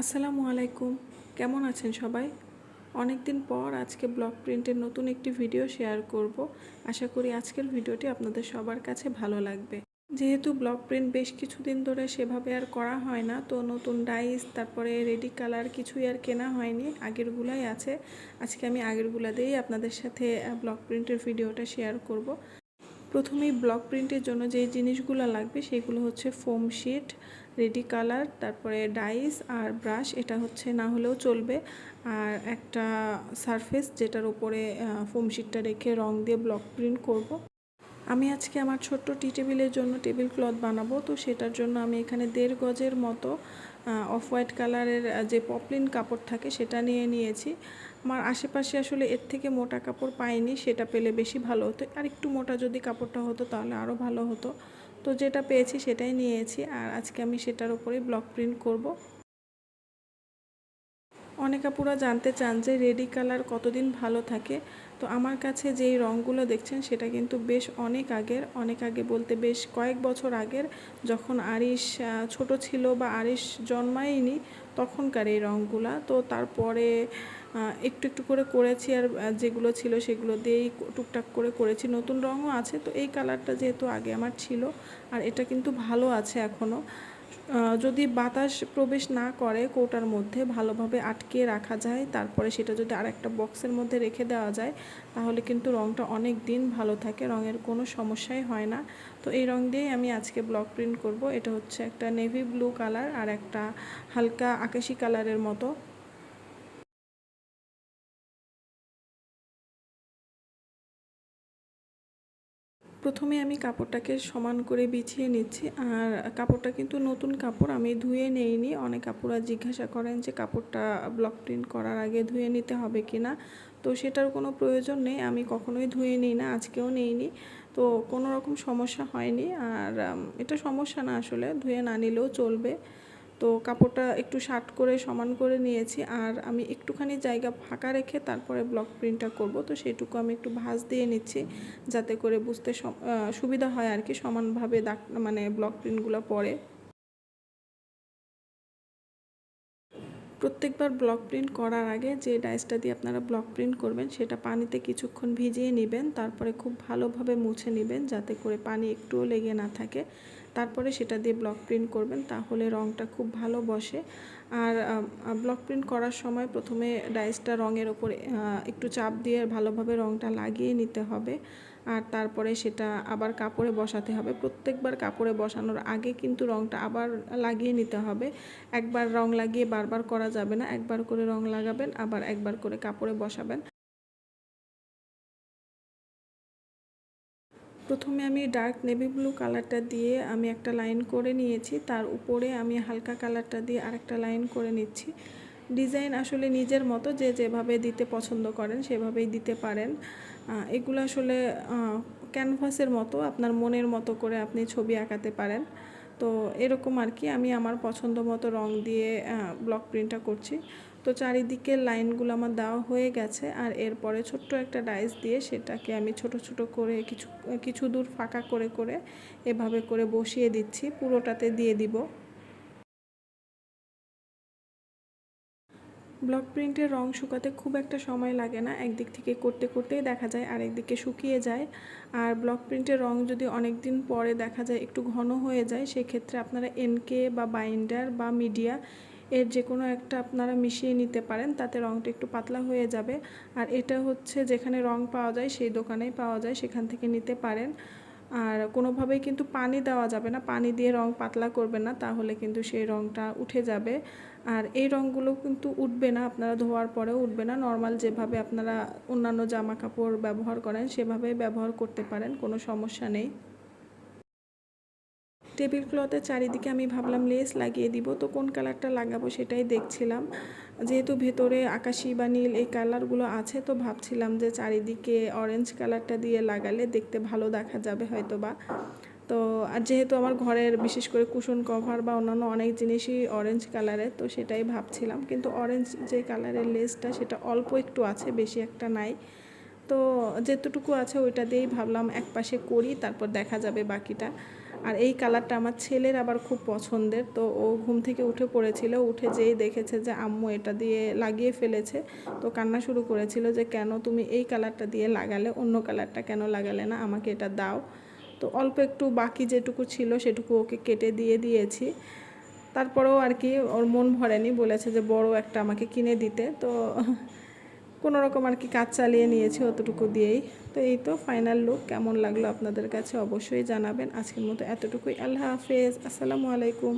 আসসালামু আলাইকুম। কেমন আছেন সবাই? অনেক দিন পর আজকে ব্লক প্রিন্টের নতুন একটি ভিডিও শেয়ার করব। আশা করি আজকের ভিডিওটি আপনাদের সবার কাছে ভালো লাগবে। যেহেতু ব্লক প্রিন্ট বেশ কিছুদিন ধরে সেভাবে আর করা হয় না, তো নতুন ডাইস, তারপরে রেডি কালার কিছুই আর কেনা হয়নি, আগেরগুলাই আছে। আজকে আমি আগেরগুলা দিয়েই আপনাদের সাথে ব্লক প্রিন্টের ভিডিওটা শেয়ার করব। প্রথমেই ব্লক প্রিন্টের জন্য যে জিনিসগুলো লাগবে সেগুলো হচ্ছে ফোম শিট রেডি কালার, তারপরে ডাইস আর ব্রাশ, এটা হচ্ছে না হলেও চলবে। আর একটা সারফেস যেটার উপরে ফোম শিটটা রেখে রং দিয়ে ব্লক প্রিন্ট করব। আমি আজকে আমার ছোট্ট টি টেবিলের জন্য টেবিল ক্লথ বানাবো, তো সেটার জন্য আমি এখানে দেড় গজের মতো অফ হোয়াইট কালারের যে পপলিন কাপড় থাকে সেটা নিয়ে নিয়েছি। আমার আশেপাশে আসলে এর থেকে মোটা কাপড় পাইনি, সেটা পেলে বেশি ভালো হতো। আর একটু মোটা যদি কাপড়টা হতো তাহলে আরও ভালো হতো। তো যেটা পেয়েছি সেটাই নিয়েছি আর আজকে আমি সেটার উপরে ব্লক প্রিন্ট করব। অনেক আপুরা জানতে চান যে রেডি কালার কতদিন ভালো থাকে। তো আমার কাছে যেই রঙগুলো দেখছেন সেটা কিন্তু বেশ অনেক আগের, অনেক আগে বলতে বেশ কয়েক বছর আগের। যখন আরিশ ছোট ছিল বা আরিশ জন্মায়নি তখনকার এই রঙগুলা। তো তারপরে একটু একটু করে করেছি আর যেগুলো ছিল সেগুলো দিয়েই টুকটাক করে করেছি। নতুন রঙও আছে, তো এই কালারটা যেহেতু আগে আমার ছিল, আর এটা কিন্তু ভালো আছে এখনও যদি বাতাস প্রবেশ না করে কোটার মধ্যে ভালোভাবে আটকে রাখা যায়, তারপরে সেটা যদি আর একটা বক্সের মধ্যে রেখে দেওয়া যায়, তাহলে কিন্তু রঙটা অনেক দিন ভালো থাকে, রঙের কোনো সমস্যাই হয় না। তো এই রঙ দিয়েই আমি আজকে ব্লক প্রিন্ট করব। এটা হচ্ছে একটা নেভি ব্লু কালার আর একটা হালকা আকাশি কালারের মতো। প্রথমে আমি কাপড়টাকে সমান করে বিছিয়ে নিচ্ছি, আর কাপড়টা কিন্তু নতুন কাপড়, আমি ধুয়ে নেইনি। অনেক কাপড়া জিজ্ঞাসা করেন যে কাপড়টা ব্লক প্রিন্ট করার আগে ধুয়ে নিতে হবে কি না তো সেটার কোনো প্রয়োজন নেই, আমি কখনোই ধুয়ে নিই না, আজকেও নেইনি। তো কোনো রকম সমস্যা হয়নি, আর এটা সমস্যা না আসলে, ধুয়ে না নিলেও চলবে। তো কাপড়টা একটু শার্ট করে সমান করে নিয়েছি আর আমি একটুখানি জায়গা ফাঁকা রেখে তারপরে ব্লক প্রিন্টটা করব। তো সেটুকু আমি একটু ভাঁজ দিয়ে নিচ্ছি যাতে করে বুঝতে সুবিধা হয় আর কি সমানভাবে দাগ মানে ব্লক প্রিন্টগুলো পরে। প্রত্যেকবার ব্লক প্রিন্ট করার আগে যে ডাইসটা দিয়ে আপনারা ব্লক প্রিন্ট করবেন সেটা পানিতে কিছুক্ষণ ভিজিয়ে নেবেন, তারপরে খুব ভালোভাবে মুছে নেবেন যাতে করে পানি একটুও লেগে না থাকে। তারপরে সেটা দিয়ে ব্লক প্রিন্ট করবেন, তাহলে রঙটা খুব ভালো বসে। আর ব্লক প্রিন্ট করার সময় প্রথমে ডাইসটা রঙের ওপরে একটু চাপ দিয়ে ভালোভাবে রঙটা লাগিয়ে নিতে হবে। আর তারপরে সেটা আবার কাপড়ে বসাতে হবে। প্রত্যেকবার কাপড়ে বসানোর আগে কিন্তু রঙটা আবার লাগিয়ে নিতে হবে। একবার রং লাগিয়ে বারবার করা যাবে না। একবার করে রং লাগাবেন, আবার একবার করে কাপড়ে বসাবেন। প্রথমে আমি ডার্ক নেভি ব্লু কালারটা দিয়ে আমি একটা লাইন করে নিয়েছি। তার উপরে আমি হালকা কালারটা দিয়ে আরেকটা লাইন করে নিচ্ছি। ডিজাইন আসলে নিজের মতো যে যেভাবে দিতে পছন্দ করেন সেভাবেই দিতে পারেন। এগুলো আসলে ক্যানভাসের মতো, আপনার মনের মতো করে আপনি ছবি আঁকাতে পারেন। তো এরকম আর কি, আমি আমার পছন্দ মতো রং দিয়ে ব্লক প্রিন্টটা করছি। তো চারিদিকের লাইনগুলো আমার দেওয়া হয়ে গেছে আর এরপরে ছোট্ট একটা ডাইস দিয়ে সেটাকে আমি ছোট ছোট করে কিছু কিছু দূর ফাঁকা করে করে এভাবে করে বসিয়ে দিচ্ছি। পুরোটাতে দিয়ে দিব। ব্লক প্রিন্টের রং শুকাতে খুব একটা সময় লাগে না। একদিক থেকে করতে, করতেই দেখা যায় আর একদিকে শুকিয়ে যায়। আর ব্লক প্রিন্টের রং যদি অনেক দিন পরে দেখা যায় একটু ঘন হয়ে যায়, সেক্ষেত্রে আপনারা এনকে বা বাইন্ডার বা মিডিয়া এর যে কোনো একটা আপনারা মিশিয়ে নিতে পারেন, তাতে রঙটা একটু পাতলা হয়ে যাবে। আর এটা হচ্ছে যেখানে রং পাওয়া যায়, সেই দোকানেই পাওয়া যায়, সেখান থেকে নিতে পারেন। আর কোনোভাবেই কিন্তু পানি দেওয়া যাবে না, পানি দিয়ে রং পাতলা করবে না, তাহলে কিন্তু সেই রংটা উঠে যাবে। আর এই রঙগুলো কিন্তু উঠবে না, আপনারা ধোয়ার পরেও উঠবে না। নর্মাল যেভাবে আপনারা অন্যান্য জামা কাপড় ব্যবহার করেন সেভাবে ব্যবহার করতে পারেন, কোনো সমস্যা নেই। টেবিল ক্লথের চারিদিকে আমি ভাবলাম লেস লাগিয়ে দিব। তো কোন কালারটা লাগাবো সেটাই দেখছিলাম। যেহেতু ভেতরে আকাশি বা নীল এই কালারগুলো আছে, তো ভাবছিলাম যে চারিদিকে অরেঞ্জ কালারটা দিয়ে লাগালে দেখতে ভালো দেখা যাবে হয়তো বা তো আর যেহেতু আমার ঘরের বিশেষ করে কুশন কভার বা অন্যান্য অনেক জিনিসই অরেঞ্জ কালারের, তো সেটাই ভাবছিলাম। কিন্তু অরেঞ্জ যে কালারের লেসটা সেটা অল্প একটু আছে, বেশি একটা নাই। তো যেতটুকু আছে ওইটা দিয়েই ভাবলাম এক পাশে করি, তারপর দেখা যাবে বাকিটা। আর এই কালারটা আমার ছেলের আবার খুব পছন্দের। তো ও ঘুম থেকে উঠে পড়েছিল, উঠে যেই দেখেছে যে আম্মু এটা দিয়ে লাগিয়ে ফেলেছে, তো কান্না শুরু করেছিল যে কেন তুমি এই কালারটা দিয়ে লাগালে, অন্য কালারটা কেন লাগালে না, আমাকে এটা দাও। তো অল্প একটু বাকি যেটুকু ছিল সেটুকু ওকে কেটে দিয়ে দিয়েছি। তারপরেও আর কি ওর মন ভরেনি, বলেছে যে বড় একটা আমাকে কিনে দিতে। তো কোনো রকম আর কি কাজ চালিয়ে নিয়েছি অতটুকু দিয়েই। তো এই তো ফাইনাল লুক কেমন লাগল আপনাদের কাছে অবশ্যই জানাবেন। আজকের মতো এতটুকুই। আল্লাহ হাফেজ। আসসালামু আলাইকুম।